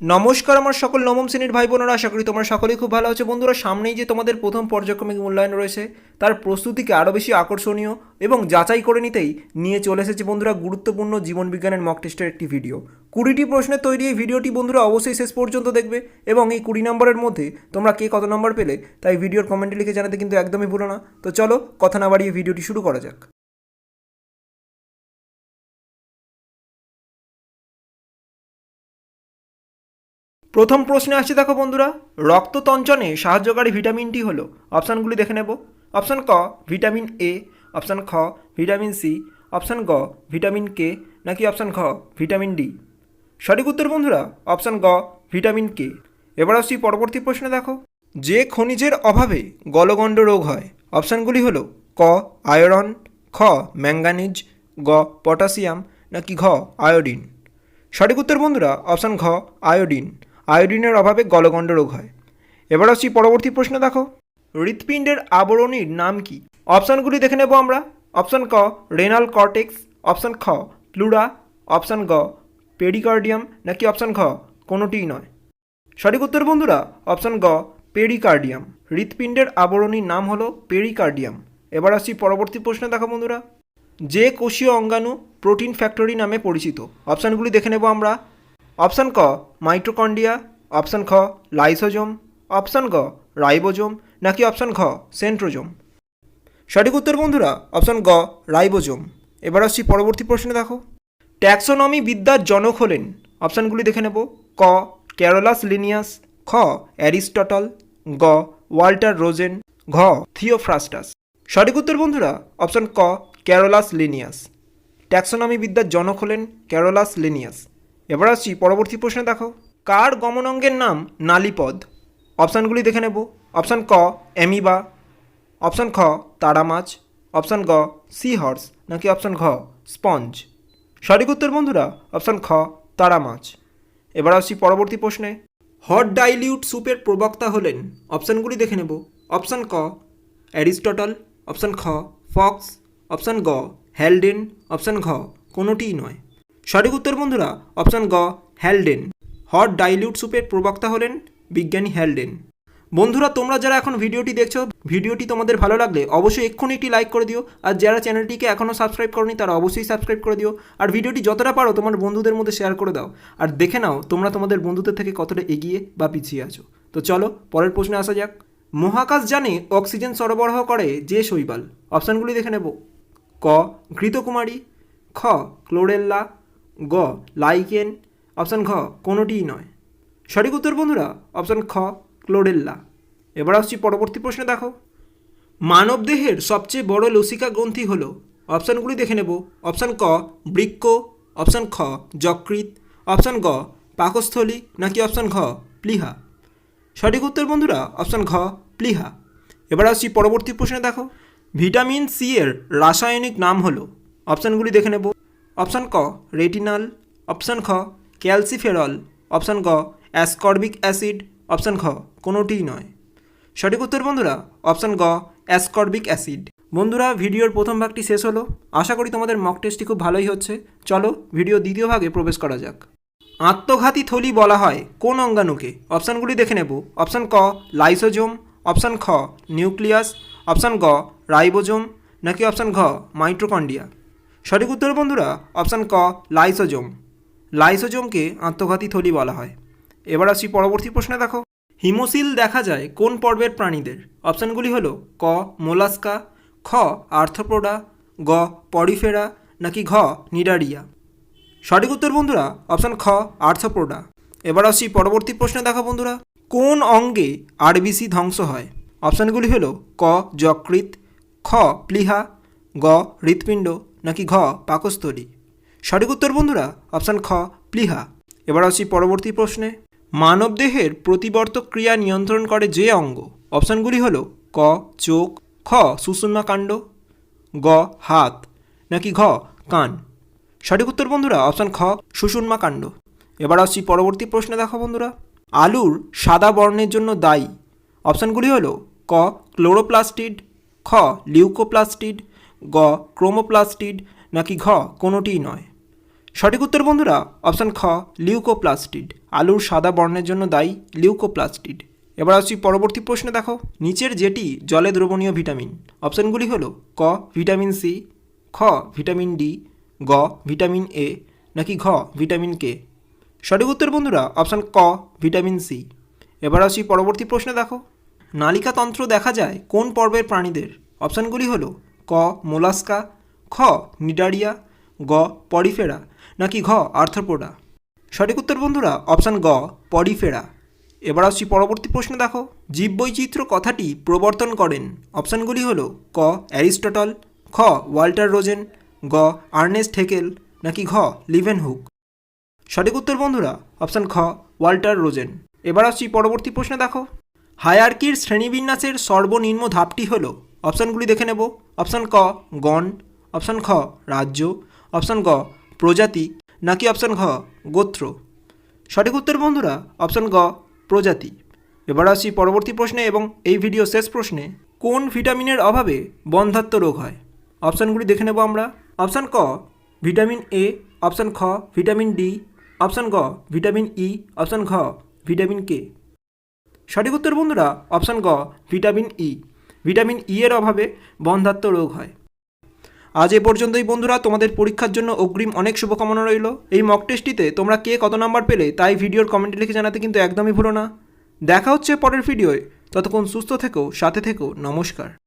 নমস্কার আমার সকল নবম শ্রেণির ভাই বোনেরা আশা করি তোমরা সকলেই খুব ভালো আছো। বন্ধুরা, সামনেই যে তোমাদের প্রথম পর্যায়ক্রমিক মূল্যায়ন রয়েছে, তার প্রস্তুতিকে আরও বেশি আকর্ষণীয় এবং যাচাই করে নিতেই নিয়ে চলে এসেছে বন্ধুরা গুরুত্বপূর্ণ জীবন বিজ্ঞানের মক টেস্টের একটি ভিডিও কুড়িটি প্রশ্নের তৈরি এই ভিডিওটি বন্ধুরা অবশ্যই শেষ পর্যন্ত দেখবে এবং এই কুড়ি নম্বরের মধ্যে তোমরা কে কত নম্বর পেলে, তাই ভিডিওর কমেন্টে লিখে জানাতে কিন্তু একদমই ভুলো না। তো চলো, কথা না বাড়িয়ে ভিডিওটি শুরু করা যাক। প্রথম প্রশ্নে আসছে দেখো বন্ধুরা রক্ততঞ্চনে সাহায্যকারী ভিটামিনটি হলো। অপশানগুলি দেখে নেব। অপশান ক, ভিটামিন এ অপশান খ, ভিটামিন সি অপশান গ, ভিটামিন কে নাকি অপশান খ ভিটামিন ডি সঠিক উত্তর বন্ধুরা অপশান গ, ভিটামিন কে এবার আসছি পরবর্তী প্রশ্নে দেখো। যে খনিজের অভাবে গলগণ্ড রোগ হয় অপশানগুলি হলো ক আয়রন খ ম্যাঙ্গানিজ গ, পটাশিয়াম, নাকি ঘ, আয়োডিন? সঠিক উত্তর বন্ধুরা অপশান ঘ, আয়োডিন। আয়োডিনের অভাবে গলগণ্ড রোগ হয়। এবার আসছি পরবর্তী প্রশ্ন, দেখো। হৃৎপিণ্ডের আবরণীর নাম কি? অপশানগুলি দেখে নেব আমরা। অপশান ক রেনাল কর্টেক্স অপশান খ প্লুরা অপশান গ পেরিকার্ডিয়াম নাকি অপশান ঘ, কোনোটিই নয়। সঠিক উত্তর বন্ধুরা, অপশান গ পেরিকার্ডিয়াম হৃৎপিণ্ডের আবরণীর নাম হলো পেরিকার্ডিয়াম এবার আসছি পরবর্তী প্রশ্নে, দেখো বন্ধুরা। যে কোষীয় অঙ্গাণু প্রোটিন ফ্যাক্টরি নামে পরিচিত। অপশানগুলি দেখে নেব আমরা। অপশান ক মাইটোকন্ডিয়া অপশান খ, লাইসোজোম। অপশান গ, রাইবোজোম। নাকি অপশান ঘ, সেন্ট্রোজোম। সঠিক উত্তর বন্ধুরা, অপশান গ, রাইবোজোম। এবার আসছি পরবর্তী প্রশ্নে দেখো। ট্যাক্সোনমি বিদ্যার জনক হলেন। অপশানগুলি দেখে নেব। ক, ক্যারোলাস লিনিয়াস। খ, অ্যারিস্টটল। গ, ওয়াল্টার রোজেন। ঘ, থিওফ্রাস্টাস। সঠিক উত্তর বন্ধুরা, অপশান ক, ক্যারোলাস লিনিয়াস। ট্যাক্সোনমি বিদ্যার জনক হলেন ক্যারোলাস লিনিয়াস। এবার আসছি পরবর্তী প্রশ্নে দেখো। কার গমনাঙ্গের নাম নালীপদ? অপশানগুলি দেখে নেব। অপশান ক, অ্যামিবা। অপশান খ, তারা মাছ। অপশান গ সি হর্স নাকি অপশান ঘ স্পঞ্জ সঠিক উত্তর বন্ধুরা অপশান খ, তারা মাছ। এবার আসছি পরবর্তী প্রশ্নে। হট ডাইলিউট স্যুপের প্রবক্তা হলেন। অপশানগুলি দেখে নেব। অপশান ক অ্যারিস্টটল অপশান খ ফক্স অপশান গ হ্যালডেন অপশান ঘ, কোনোটিই নয়। সঠিক উত্তর বন্ধুরা, অপশান গ হ্যালডেন হট ডাইলিউট সুপের প্রবক্তা হলেন বিজ্ঞানী হ্যালডেন বন্ধুরা, তোমরা যারা এখন ভিডিওটি দেখছ, ভিডিওটি তোমাদের ভালো লাগলে অবশ্যই এক্ষুনি একটি লাইক করে দিও, আর যারা চ্যানেলটিকে এখনও সাবস্ক্রাইব করনি, তারা অবশ্যই সাবস্ক্রাইব করে দিও, আর ভিডিওটি যতটা পারো তোমার বন্ধুদের মধ্যে শেয়ার করে দাও, আর দেখে নাও তোমরা তোমাদের বন্ধুদের থেকে কতটা এগিয়ে বা পিছিয়ে আছো। তো চলো, পরের প্রশ্নে আসা যাক। মহাকাশ জানে অক্সিজেন সরবরাহ করে যে শৈবাল? অপশানগুলি দেখে নেব। ক, ঘৃতকুমারী। খ, ক্লোরেল্লা। গ, লাইকেন, অপশান ঘ, কোনোটিই নয়। সঠিক উত্তর, বন্ধুরা, অপশান খ, ক্লোরেল্লা। এবার আসছি পরবর্তী প্রশ্নে, দেখো। মানবদেহের সবচেয়ে বড় লসিকা গ্রন্থি হল, অপশানগুলি দেখে নেব। অপশান ক, বৃক্ক, অপশান খ যকৃত অপশান গ, পাকস্থলী, নাকি অপশান ঘ, প্লিহা। সঠিক উত্তর, বন্ধুরা, অপশান ঘ, প্লিহা। এবার আসছি পরবর্তী প্রশ্নে, দেখো। ভিটামিন সি এর রাসায়নিক নাম হলো, অপশানগুলি দেখে নেব। অপশান ক, রেটিনাল, অপশান খ, ক্যালসিফেরল, অপশান গ, অ্যাসকর্বিক অ্যাসিড, অপশান খ কোনোটিই নয়। সঠিক উত্তর বন্ধুরা, অপশান গ, অ্যাসকর্বিক অ্যাসিড। বন্ধুরা, ভিডিওর প্রথম ভাগটি শেষ হলো। আশা করি তোমাদের মক টেস্টটি খুব ভালোই হচ্ছে। চলো, ভিডিও দ্বিতীয় ভাগে প্রবেশ করা যাক। আত্মঘাতী থলি বলা হয় কোন অঙ্গাণুকে? অপশানগুলি দেখে নেব। অপশান ক, লাইসোজোম, অপশান খ, নিউক্লিয়াস, অপশান গ, রাইবোজোম, নাকি অপশান ঘ মাইট্রোকন্ডিয়া সঠিক উত্তর বন্ধুরা অপশান ক লাইসোজোম লাইসোজোমকে আত্মঘাতী থলি বলা হয়। এবার আসছি পরবর্তী প্রশ্নে দেখো। হিমোসিল দেখা যায় কোন পর্বের প্রাণীদের? অপশানগুলি হলো ক, মোলাস্কা, খ, আর্থ্রোপোডা, গ, পরিফেরা, নাকি ঘ, নিডারিয়া। সঠিক উত্তর বন্ধুরা অপশান খ, আর্থ্রোপোডা। এবার আসছি পরবর্তী প্রশ্নে দেখো বন্ধুরা, কোন অঙ্গে আরবিসি ধ্বংস হয়? অপশানগুলি হলো ক, যকৃৎ, খ, প্লিহা, গ, হৃৎপিণ্ড নাকি ঘ, পাকস্থলী? সঠিক উত্তর বন্ধুরা অপশান খ, প্লিহা। এবার আসছি পরবর্তী প্রশ্নে। মানবদেহের প্রতিবর্তক ক্রিয়া নিয়ন্ত্রণ করে যে অঙ্গ? অপশানগুলি হল ক, চোখ, খ সুষুম্নাকাণ্ড গ, হাত, নাকি ঘ, কান। সঠিক উত্তর বন্ধুরা অপশান খ সুষুম্নাকাণ্ড এবার আসছি পরবর্তী প্রশ্নে দেখো বন্ধুরা। আলুর সাদা বর্ণের জন্য দায়ী। অপশানগুলি হল ক, ক্লোরোপ্লাস্টিড, খ, লিউকোপ্লাস্টিড গ, ক্রোমোপ্লাস্টিড নাকি ঘ, কোনোটিই নয়। সঠিক উত্তর বন্ধুরা, অপশান খ, লিউকোপ্লাস্টিড। আলুর সাদা বর্ণের জন্য দায়ী লিউকোপ্লাস্টিড। এবার আসছি পরবর্তী প্রশ্নে, দেখো। নিচের যেটি জলে দ্রবণীয় ভিটামিন। অপশানগুলি হলো ক, ভিটামিন সি, খ, ভিটামিন ডি, গ, ভিটামিন এ, নাকি ঘ, ভিটামিন কে। সঠিক উত্তর বন্ধুরা, অপশান ক, ভিটামিন সি। এবার আসি পরবর্তী প্রশ্নে, দেখো। নালিকাতন্ত্র দেখা যায় কোন পর্বের প্রাণীদের। অপশানগুলি হলো ক, মোলাস্কা, খ, নিডারিয়া, গ, পরিফেরা, নাকি ঘ, আর্থ্রোপোডা? সঠিক উত্তর বন্ধুরা, অপশান গ, পরিফেরা। এবার আসছি পরবর্তী প্রশ্ন দেখো। জীববৈচিত্র্য কথাটি প্রবর্তন করেন। অপশানগুলি হলো ক, অ্যারিস্টটল, খ, ওয়াল্টার রোজেন, গ, আর্নেস্ট হেকেল, নাকি ঘ লিভেন হুক সঠিক উত্তর বন্ধুরা, অপশান খ, ওয়াল্টার রোজেন। এবার আসছি পরবর্তী প্রশ্নে দেখো। হায়ার্কির শ্রেণীবিন্যাসের সর্বনিম্ন ধাপটি হল, অপশানগুলি দেখে নেব। অপশান ক, গণ, অপশান খ, রাজ্য, অপশান গ, প্রজাতি, নাকি অপশান ঘ, গোত্র? সঠিক উত্তর বন্ধুরা, অপশান গ, প্রজাতি। এবার আসছি পরবর্তী প্রশ্নে এবং এই ভিডিও শেষ প্রশ্নে, কোন ভিটামিনের অভাবে বন্ধাত্ম রোগ হয়? অপশানগুলি দেখে নেব আমরা। অপশান ক, ভিটামিন এ, অপশান খ, ভিটামিন ডি, অপশান গ, ভিটামিন ই, অপশান ঘ, ভিটামিন কে। সঠিক উত্তর বন্ধুরা, অপশান গ, ভিটামিন ই। ভিটামিন ই এর অভাবে বন্ধাত্ম রোগ হয়। আজ এ পর্যন্তই বন্ধুরা, তোমাদের পরীক্ষার জন্য অগ্রিম অনেক শুভকামনা রইল। এই মক টেস্টটিতে তোমরা কে কত নাম্বার পেলে, তাই ভিডিওর কমেন্টে লিখে জানাতে কিন্তু একদমই ভুলো না। দেখা হচ্ছে পরের ভিডিওয় ততক্ষণ সুস্থ থেকো, সাথে থেকো, নমস্কার।